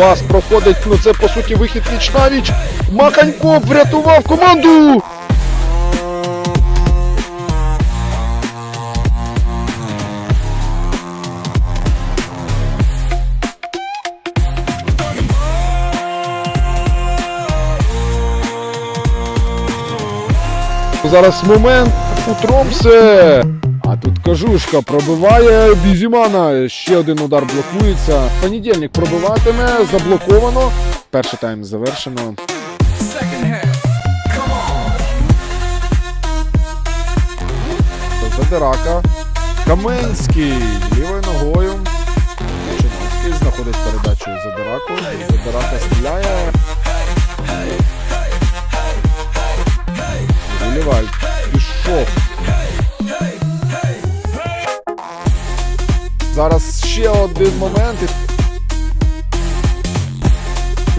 Вас проходить, ну це по суті вихід віч навіч. Маханько врятував команду. Зараз момент у Тромсе. Тут кажушка пробиває Бізімана. Ще один удар блокується. Понедільник пробиватиме, заблоковано. Перший тайм завершено. Задирака. Каменський лівою ногою. Чиновський знаходить передачу Задираку. Задирака стріляє. Зараз ще один момент.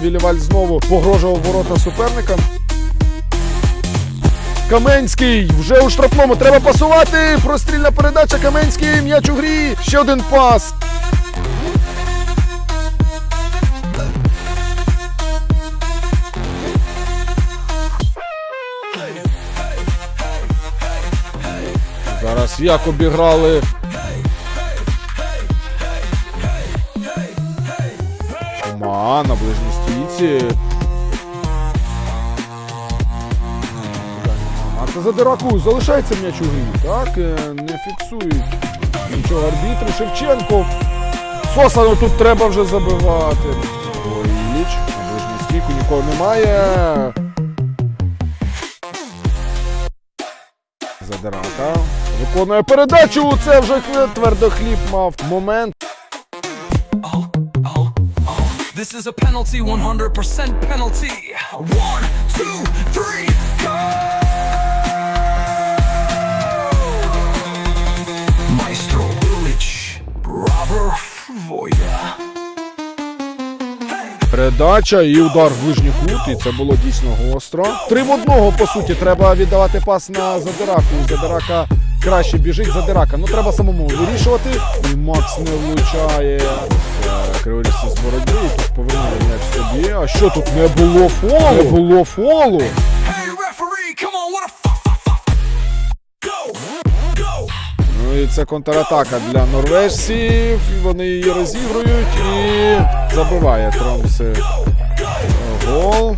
Віліваль знову погрожував ворота суперникам. Каменський вже у штрафному. Треба пасувати. Прострільна передача. Каменський. М'яч у грі. Ще один пас. Зараз як обіграли. Шума на ближній стійці. Марта Задираку залишається м'яч у грі, так? Е, Не фіксують нічого арбітри. Шевченко. Соса, ну тут треба вже забивати. Іліч, на ближній стійку нікого немає. Задирака. Виконує передачу. Це вже твердохліб мав момент. This is a penalty, 100% penalty. One, two, three, go! Maestro Village, Robber Voya. Передача і удар в ближній кут, і це було дійсно гостро. Три в одного, по суті, треба віддавати пас на Задираку. Задирака краще біжить Задирака. Ну треба самому вирішувати. І Макс не влучає. Це Криворізці з боротьби. І тут повернули м'яч собі. А що тут не було фолу? Не було фолу. Ну і це контратака для норвежців. Вони її розігрують і забиває Тромси. Гол.